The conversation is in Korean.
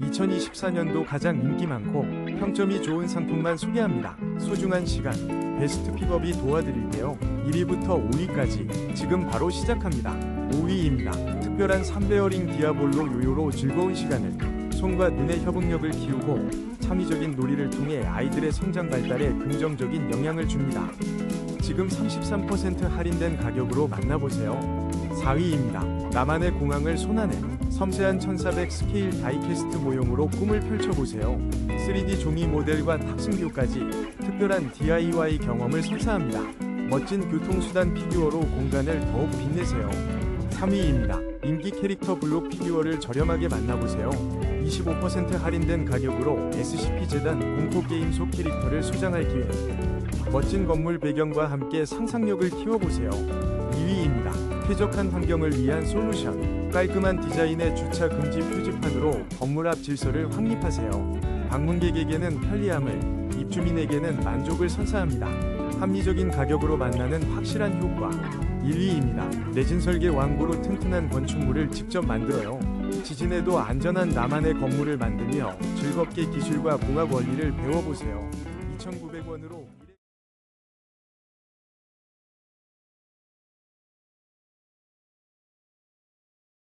2024년도 가장 인기 많고 평점이 좋은 상품만 소개합니다. 소중한 시간, 베스트 픽업이 도와드릴게요. 1위부터 5위까지 지금 바로 시작합니다. 5위입니다. 특별한 3베어링 디아볼로 요요로 즐거운 시간을 손과 눈의 협응력을 키우고 창의적인 놀이를 통해 아이들의 성장 발달에 긍정적인 영향을 줍니다. 지금 33% 할인된 가격으로 만나보세요. 4위입니다. 나만의 공항을 손안에 섬세한 1400 스케일 다이캐스트 모형으로 꿈을 펼쳐보세요. 3D 종이 모델과 탑승뷰까지 특별한 DIY 경험을 선사합니다. 멋진 교통수단 피규어로 공간을 더욱 빛내세요. 3위입니다. 인기 캐릭터 블록 피규어를 저렴하게 만나보세요. 25% 할인된 가격으로 SCP-재단 공포게임 속 캐릭터를 소장할 기회. 멋진 건물 배경과 함께 상상력을 키워보세요. 2위입니다. 쾌적한 환경을 위한 솔루션. 깔끔한 디자인의 주차 금지 표지판으로 건물 앞 질서를 확립하세요. 방문객에게는 편리함을, 입주민에게는 만족을 선사합니다. 합리적인 가격으로 만나는 확실한 효과. 1위입니다. 내진 설계 완고로 튼튼한 건축물을 직접 만들어요. 지진에도 안전한 나만의 건물을 만들며 즐겁게 기술과 공학 원리를 배워보세요. 2,900원으로